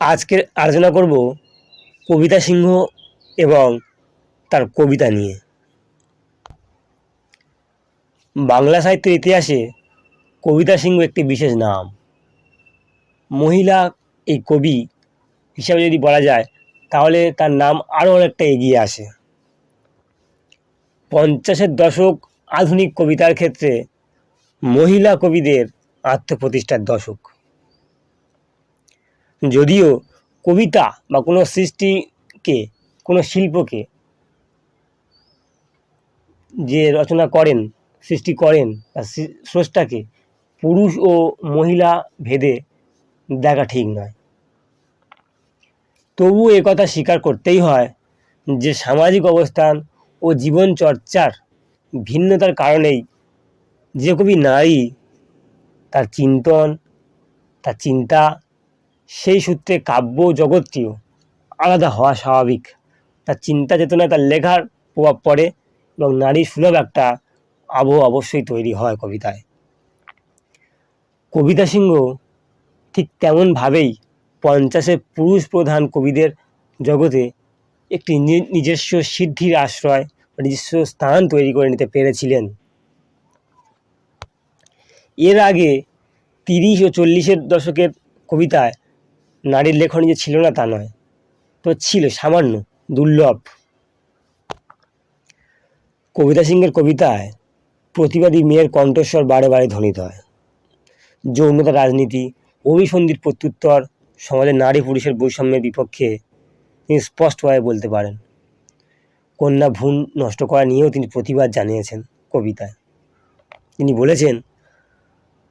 আজকে আলোচনা করব কবিতা সিংহ এবং তার কবিতা নিয়ে। বাংলা সাহিত্যের ইতিহাসে কবিতা সিংহ একটি বিশেষ নাম। মহিলা এই কবি হিসাবে যদি বলা যায়, তাহলে তার নাম আরও অনেকটা এগিয়ে আসে। পঞ্চাশের দশক আধুনিক কবিতার ক্ষেত্রে মহিলা কবিদের আত্মপ্রতিষ্ঠার দশক। যদিও কবিতা বা কোনো সৃষ্টিকে, কোনো শিল্পকে যে রচনা করেন, সৃষ্টি করেন বা স্রষ্টাকে পুরুষ ও মহিলা ভেদে দেখা ঠিক নয়। তবু কথা স্বীকার করতেই হয় যে সামাজিক অবস্থান ও জীবন চর্চার ভিন্নতার কারণেই যে কবি নারী, তার চিন্তন, তার চিন্তা সেই সূত্রে কাব্য জগৎটিও আলাদা হওয়া স্বাভাবিক। তার চিন্তা চেতনায় তার লেখার প্রভাব পড়ে এবং নারী সুলভ একটা আবহ অবশ্যই তৈরি হয় কবিতায়। কবিতা সিংহ ঠিক তেমনভাবেই পঞ্চাশে পুরুষ প্রধান কবিদের জগতে একটি নিজস্ব সিদ্ধির আশ্রয় নিজস্ব স্থান তৈরি করে নিতে পেরেছিলেন। এর আগে তিরিশ ও চল্লিশের দশকের কবিতায় নারীর লেখনী যে ছিল না তা নয়, তো ছিল, সামান্য, দুর্লভ। কবিতা সিংহের কবিতায় প্রতিবাদী মেয়ের কণ্ঠস্বর বারে বারে ধ্বনিত হয়। যৌনতা রাজনীতি, অভিসন্ধির প্রত্যুত্তর, সমাজের নারী পুরুষের বৈষম্যের বিপক্ষে তিনি স্পষ্টভাবে বলতে পারেন। কন্যা ভ্রূণ নষ্ট করা নিয়েও তিনি প্রতিবাদ জানিয়েছেন কবিতায়। তিনি বলেছেন,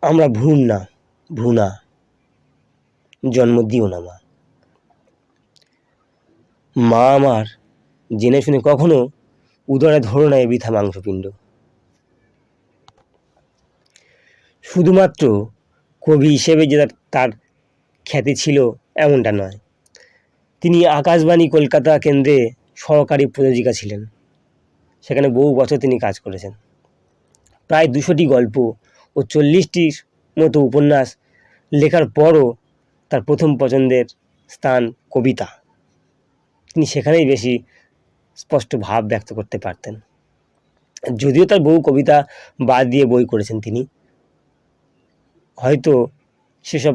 আমরা ভ্রূণ না, ভ্রূণা। জন্ম দিও না, মা। মা আমার, জেনে শুনে কখনো উদরে ধরো না এ বৃথা মাংসপিণ্ড। শুধুমাত্র কবি হিসেবে যে তার- তার খ্যাতি ছিল এমনটা নয়। তিনি আকাশবাণী কলকাতা কেন্দ্রে সহকারী প্রযোজিকা ছিলেন। সেখানে বহু বছর তিনি কাজ করেছেন। প্রায় দুশোটি গল্প ও চল্লিশটির মতো উপন্যাস লেখার পরও তার প্রথম পছন্দের স্থান কবিতা। তিনি সেখানেই বেশি স্পষ্ট ভাব ব্যক্ত করতে পারতেন। যদিও তার বহু কবিতা বাদ দিয়ে বই করেছেন তিনি। হয়তো সেসব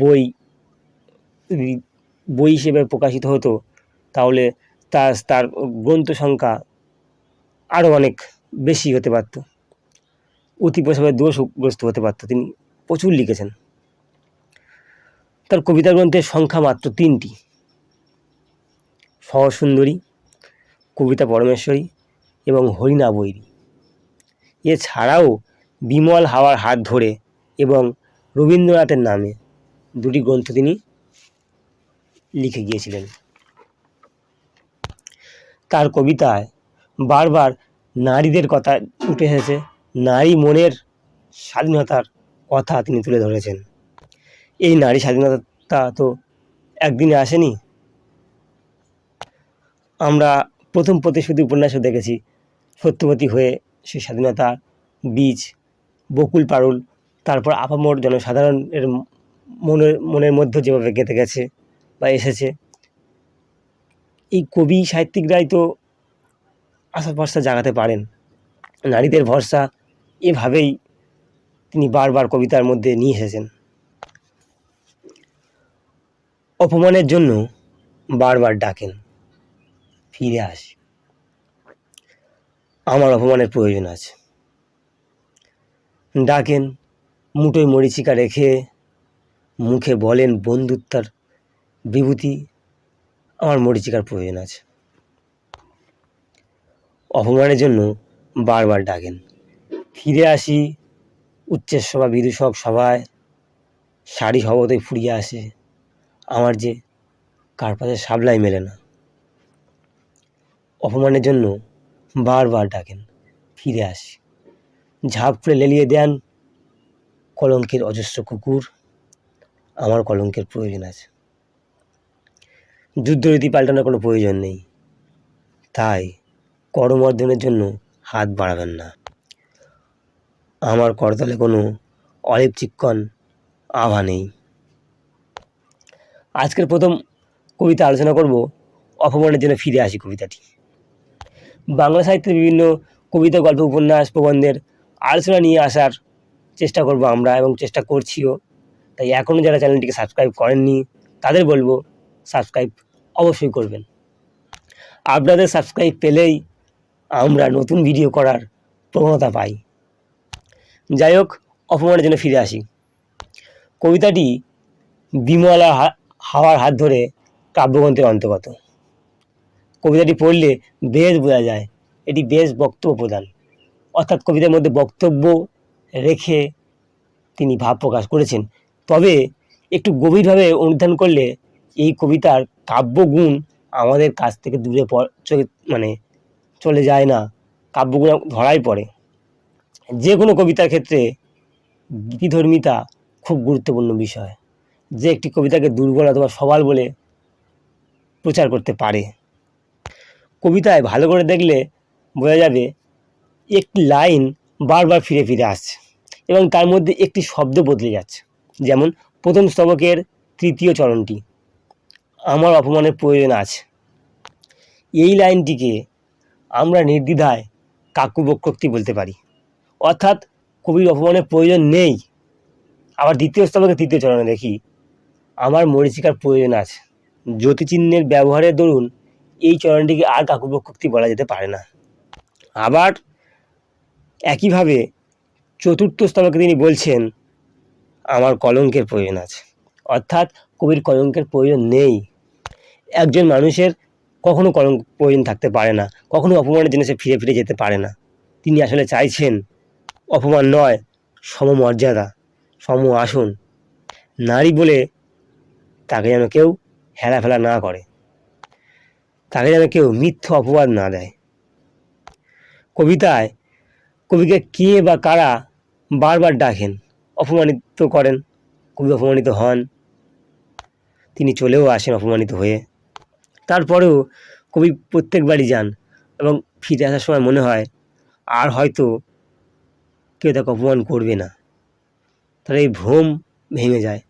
বই বই হিসেবে প্রকাশিত হতো, তাহলে তার তার গ্রন্থ সংখ্যা আরও অনেক বেশি হতে পারত। অতি প্রসাবে দোষগ্রস্ত হতে পারত। তিনি প্রচুর লিখেছেন। তার কবিতা গ্রন্থের সংখ্যা মাত্র তিনটি। সহসুন্দরী, কবিতা পরমেশ্বরী এবং হরিণা বৈরী। এছাড়াও বিমল হাওয়ার হাত ধরে এবং রবীন্দ্রনাথের নামে দুটি গ্রন্থ তিনি লিখে গিয়েছিলেন। তার কবিতায় বারবার নারীদের কথা উঠে এসেছে, নারী মনের স্বাধীনতার কথা তিনি তুলে ধরেছেন। এই নারী স্বাধীনতা তো একদিনে আসেনি। আমরা প্রথম প্রতিশ্রুতি উপন্যাসও দেখেছি, সত্যবতী হয়ে সেই স্বাধীনতা বীজ, বকুল পারুল, তারপর আপামর জনসাধারণের মনের মনের মধ্যে যেভাবে গেঁথে গেছে বা এসেছে। এই কবি সাহিত্যিকরাই তো আশা ভরসা জাগাতে পারেন। নারীদের ভরসা এভাবেই তিনি বারবার কবিতার মধ্যে নিয়ে এসেছেন। অপমানের জন্য বারবার ডাকেন। ফিরে আসি। আমার অপমানের প্রয়োজন আছে। ডাকেন, মুঠোয় মরিচিকা রেখে মুখে বলেন, বন্ধুত্বার বিভূতি, আমার মরিচিকার প্রয়োজন আছে। অপমানের জন্য বারবার ডাকেন। ফিরে আসি, উচ্চের সভা বিদূষক সভায়, শাড়ি সবতেই ফুরিয়ে আসে। আমার যে কার পাশে সাবলাই মেলে না। অপমানের জন্য বারবার ডাকেন, ফিরে আসি। ঝাঁপ করে লেলিয়ে দেন, কলঙ্কের অজস্র কুকুর। আমার কলঙ্কের প্রয়োজন আছে। যুদ্ধরীতি পাল্টানোর কোনো প্রয়োজন নেই। তাই করমর্দনের জন্য হাত বাড়াবেন না। আমার করতলে কোনো অলিপ চিক্কন আভা নেই। আজকের প্রথম কবিতা আলোচনা করব অপমানের জন্য ফিরে আসি কবিতাটি। বাংলা সাহিত্যের বিভিন্ন কবিতা, গল্প, উপন্যাস, প্রবন্ধের আলোচনা নিয়ে আসার চেষ্টা করব আমরা এবং চেষ্টা করছিও। তাই এখনও যারা চ্যানেলটিকে সাবস্ক্রাইব করেননি, তাদের বলব সাবস্ক্রাইব অবশ্যই করবেন। আপনাদের সাবস্ক্রাইব পেলেই আমরা নতুন ভিডিও করার প্রবণতা পাই। যাই হোক, অপমানের জন্য ফিরে আসি। কবিতাটি বিমলা হাওয়ার হাত ধরে কাব্যগ্রন্থের অন্তর্গত। কবিতাটি পড়লে বেশ বোঝা যায়, এটি বেশ বক্তব্য প্রদান অর্থাৎ কবিতার মধ্যে বক্তব্য রেখে তিনি ভাব প্রকাশ করেছেন। তবে একটু গভীরভাবে অনুধান করলে এই কবিতার কাব্যগুণ আমাদের কাছ থেকে দূরে মানে চলে যায় না, কাব্যগুণ ধরাই পড়ে। যে কোনো কবিতার ক্ষেত্রে গীতিধর্মিতা খুব গুরুত্বপূর্ণ বিষয়। যে একটি কবিতাকে দুর্বল অথবা সবাল বলে প্রচার করতে পারে। কবিতায় ভালো করে দেখলে বোঝা যাবে একটি লাইন বারবার ফিরে ফিরে আসছে এবং তার মধ্যে একটি শব্দ বদলে যাচ্ছে। যেমন, প্রথম স্তবকের তৃতীয় চরণটি, আমার অপমানের প্রয়োজন আছে। এই লাইনটিকে আমরা নির্দ্বিধায় কাকুবক্রোক্তি বলতে পারি। অর্থাৎ, কবির অপমানের প্রয়োজন নেই। আবার দ্বিতীয় স্তবকে তৃতীয় চরণে দেখি আমার মরীচিকার প্রয়োজন আছে। জ্যোতিচিহ্নের ব্যবহারের দরুন এই চরণটিকে আর কাকুবক্রোক্তি বলা যেতে পারে না। আবার একইভাবে চতুর্থ স্তবকে তিনি বলছেন, আমার কলঙ্কের প্রয়োজন আছে। অর্থাৎ কবির কলঙ্কের প্রয়োজন নেই। একজন মানুষের কখনো কলঙ্ক প্রয়োজন থাকতে পারে না, কখনো অপমানের জন্য সে ফিরে ফিরে যেতে পারে না। তিনি আসলে চাইছেন, অপমান নয়, সমমর্যাদা সম আসন নারী বলে তাকে যেন কেউ হেলা ফেলা না করে। তাকে যেন কেউ মিথ্য অপবাদ না দেয়। কবিতায়, কবিকে কে বা কারা বারবার ডাকেন, অপমানিত করেন, কবি অপমানিত হন। তিনি চলেও আসেন অপমানিত হয়ে। তারপরেও কবি প্রত্যেকবারই যান এবং ফিরে আসার সময় মনে হয়, আর হয়তো কেউ তাকে অপমান করবে না। তার এই ভ্রম ভেঙে যায়।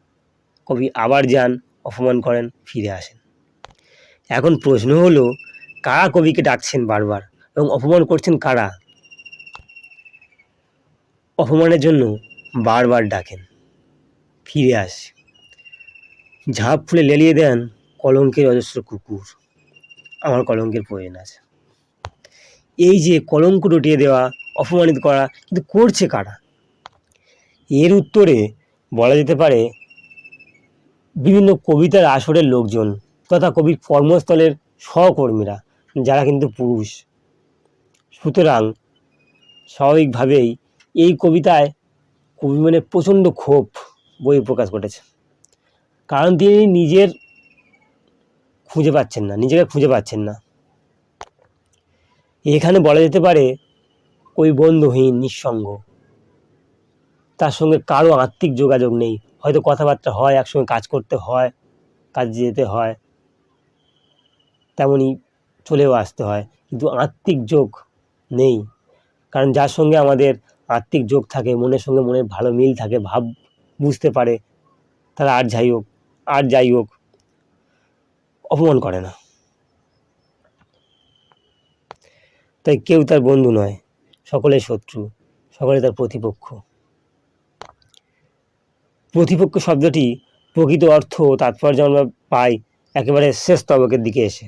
কবি আবার যান অপমান করেন, ফিরে আসেন। এখন প্রশ্ন হলো, কারা কবিকে ডাকছেন বারবার এবং অপমান করছেন কারা? অপমানের জন্য বারবার ডাকেন, ফিরে আসে। ঝাঁপ ফুলে লেলিয়ে দেন কলঙ্কের অজস্র কুকুর। আমার কলঙ্কের প্রয়োজন আছে। এই যে কলঙ্ক রটিয়ে দেওয়া, অপমানিত করা, কিন্তু করছে কারা? এর উত্তরে বলা যেতে পারে বিভিন্ন কবিতার আসরের লোকজন তথা কবির কর্মস্থলের সহকর্মীরা, যারা কিন্তু পুরুষ। সুতরাং, স্বাভাবিকভাবেই এই কবিতায় কবি মানে প্রচণ্ড ক্ষোভ বই প্রকাশ ঘটেছে। কারণ তিনি নিজের খুঁজে পাচ্ছেন না, নিজেকে খুঁজে পাচ্ছেন না। এখানে বলা যেতে পারে ওই বন্ধুহীন নিঃসঙ্গ। তার সঙ্গে কারও আত্মিক যোগাযোগ নেই হয়তো কথাবার্তা হয়, একসঙ্গে কাজ করতে হয়, কাজ যেতে হয়, তেমনই চলেও আসতে হয়। কিন্তু আত্মিক যোগ নেই। কারণ যার সঙ্গে আমাদের আত্মিক যোগ থাকে, মনের সঙ্গে মনের ভালো মিল থাকে, ভাব বুঝতে পারে তারা আর যাই হোক, আর যাই হোক, অপমান করে না। তাই কেউ তার বন্ধু নয় সকলে শত্রু সকলে তার প্রতিপক্ষ। প্রতিপক্ষ শব্দটি প্রকৃত অর্থ তাৎপর্য আমরা পাই একেবারে শেষ তবকের দিকে এসে,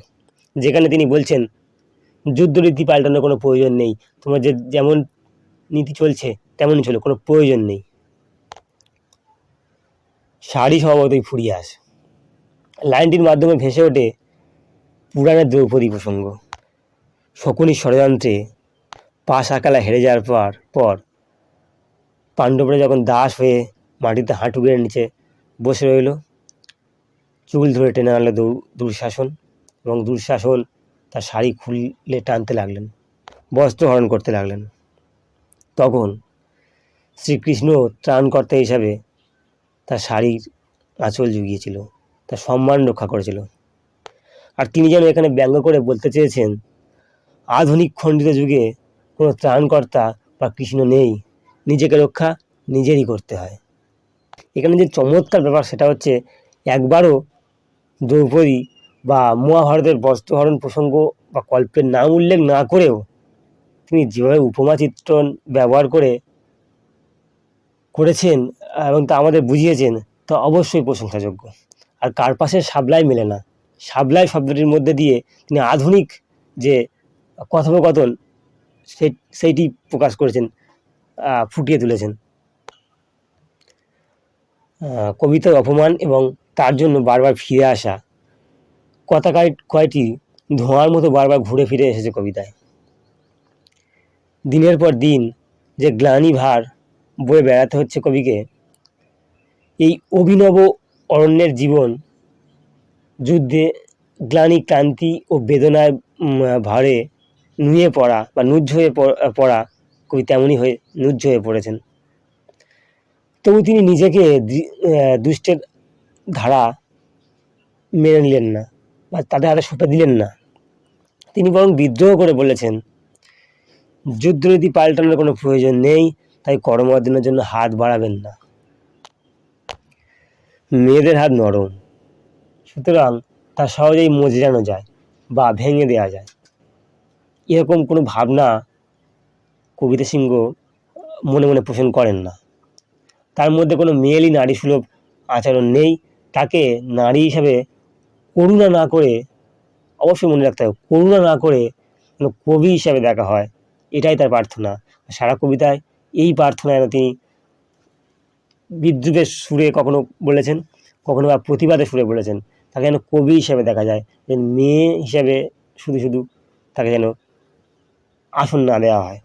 যেখানে তিনি বলছেন, যুদ্ধনীতি পাল্টানোর কোনো প্রয়োজন নেই। তোমার যে যেমন নীতি চলছে, তেমনই চলে, কোনো প্রয়োজন নেই। শাড়ি স্বভাবতই ফুরিয়ে আসে। লাইনটির মাধ্যমে ভেসে ওঠে পুরাণের দ্রৌপদী প্রসঙ্গ। শকুনির ষড়যন্ত্রে পা সাকালা হেরে যাওয়ার পর পর পাণ্ডবরা যখন দাস হয়ে মাটিতে হাঁটু গেড়ে নিচে বসে রইল। চুল ধরে টেনে আনলো দুঃশাসন এবং দুঃশাসন তার শাড়ি খুলে টানতে লাগলেন, বস্ত্র হরণ করতে লাগলেন। তখন শ্রীকৃষ্ণ ত্রাণকর্তা হিসাবে তার শাড়ির আঁচল জুগিয়েছিল, তার সম্মান রক্ষা করেছিল। আর তিনি যেন এখানে ব্যঙ্গ করে বলতে চেয়েছেন, আধুনিক খণ্ডিত যুগে কোনো ত্রাণকর্তা বা কৃষ্ণ নেই, নিজেকে রক্ষা নিজেরই করতে হয়। এখানে যে চমৎকার ব্যাপার সেটা হচ্ছে একবারও দ্রৌপদী বা মহাভারতের বস্ত্রহরণ প্রসঙ্গ বা কল্পের নাম উল্লেখ না করেও তিনি যেভাবে উপমা চিত্রণ ব্যবহার করে করেছেন এবং তা আমাদের বুঝিয়েছেন, তা অবশ্যই প্রশংসাযোগ্য। আর কার পাশে সাবলাই মেলে না। সাবলাই শব্দটির মধ্যে দিয়ে তিনি আধুনিক যে কথোপকথন সেই সেইটি প্রকাশ করেছেন ফুটিয়ে তুলেছেন। কবিতার অপমান এবং তার জন্য বারবার ফিরে আসা কথা কয়- কয়টি ধোঁয়ার মতো বারবার ঘুরে ফিরে এসেছে কবিতায়। দিনের পর দিন যে গ্লানি ভার বয়ে বেড়াতে হচ্ছে কবিকে, এই অভিনব অরণ্যের জীবন, যুদ্ধে গ্লানি ক্লান্তি ও বেদনায় ভারে নুয়ে পড়া বা নুজ্জ হয়ে পড়া কবি তেমনই হয়ে নুজ্জ হয়ে পড়েছেন। তবু তিনি নিজেকে দুষ্টের ধারা মেনে নিলেন না বা তাদের হাতে সঁপে দিলেন না। তিনি বরং বিদ্রোহ করে বলেছেন, যুদ্ধনীতি পাল্টানোর কোনো প্রয়োজন নেই, তাই কর্মদিনের জন্য হাত বাড়াবেন না। মেয়েদের হাত নরম, সুতরাং তা সহজেই মজরানো যায় বা ভেঙে দেওয়া যায়। এরকম কোনো ভাবনা কবিতা সিংহ মনে মনে পোষণ করেন না। তার মধ্যে কোনো মেয়েলি নারী সুলভ আচরণ নেই। তাকে নারী হিসাবে করুণা না করে, অবশ্যই মনে রাখতে হবে, করুণা না করে কোনো কবি হিসাবে দেখা হয়। এটাই তার প্রার্থনা। সারা কবিতায় এই প্রার্থনা যেন তিনি বিদ্রুপের সুরে কখনো বলেছেন, কখনো বা প্রতিবাদের সুরে বলেছেন, তাকে যেন কবি হিসাবে দেখা যায় মেয়ে হিসাবে শুধু শুধু তাকে যেন আসন না দেওয়া হয়।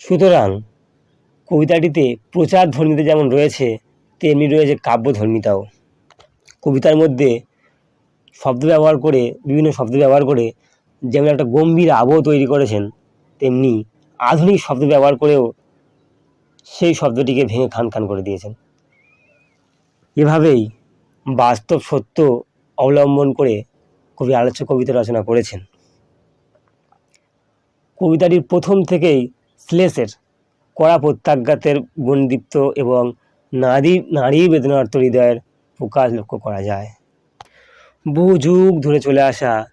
সুতরাং কবিতাটিতে প্রচার ধর্মীতে যেমন রয়েছে, তেমনি রয়েছে কাব্য ধর্মিতাও কবিতার মধ্যে শব্দ ব্যবহার করে, বিভিন্ন শব্দ ব্যবহার করে যেমন একটা গম্ভীর আবহ তৈরি করেছেন, তেমনি আধুনিক শব্দ ব্যবহার করেও সেই শব্দটিকে ভেঙে খান খান করে দিয়েছেন। এভাবেই বাস্তব সত্য অবলম্বন করে কবি আলোচ্য কবিতা রচনা করেছেন। কবিতাটির প্রথম থেকেই শ্লেষের কড়া প্রত্যাঘাতের বন্দিপ্ত এবং নারী নারী বেদনার্থ হৃদয়ের প্রকাশ লক্ষ্য করা যায়। বহু যুগ ধরে চলে আসা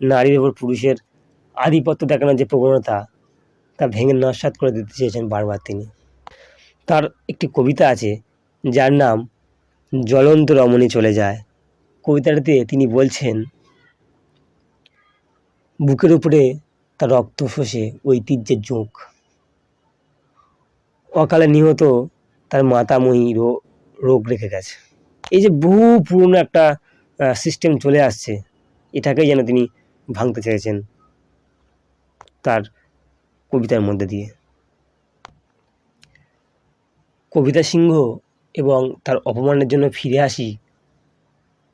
নারীর ওপর পুরুষের আধিপত্য দেখানোর যে প্রবণতা, তা ভেঙে নস্বাত করে দিতে চেয়েছেন বারবার তিনি। তার একটি কবিতা আছে, যার নাম জ্বলন্ত রমণী চলে যায়। কবিতাটিতে তিনি বলছেন, বুকের উপরে তার রক্ত শোষে ঐতিহ্যের জোঁক। অকালে নিহত তার মাতাময়ী রো- রোগ রেখে গেছে। এই যে বহু পুরনো একটা সিস্টেম চলে আসছে, এটাকেই যেন তিনি ভাঙতে চেয়েছেন তার কবিতার মধ্যে দিয়ে। কবিতা সিংহ এবং তার অপমানের জন্য ফিরে আসি,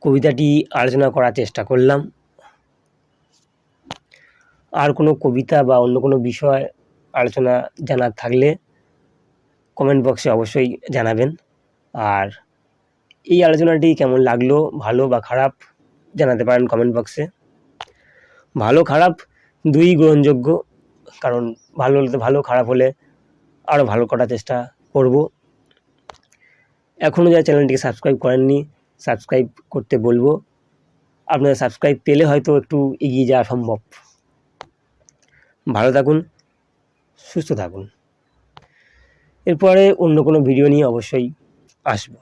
কবিতাটি আলোচনা করার চেষ্টা করলাম। আর কোনো কবিতা বা অন্য কোনো বিষয় আলোচনা জানার থাকলে কমেন্ট বক্সে অবশ্যই জানাবেন। আর এই আলোচনাটি কেমন লাগল, ভালো বা খারাপ জানাতে পারেন কমেন্ট বক্সে ভালো খারাপ দুই গ্রহণযোগ্য, কারণ ভালো হলে তো ভালো, খারাপ হলে আরও ভালো করার চেষ্টা করব। এখনও যারা চ্যানেলটিকে সাবস্ক্রাইব করেননি সাবস্ক্রাইব করতে বলব। আপনারা সাবস্ক্রাইব পেলে হয়তো একটু এগিয়ে যাওয়া সম্ভব। ভালো থাকুন, সুস্থ থাকুন। এরপরে অন্য কোনো ভিডিও নিয়ে অবশ্যই আসব।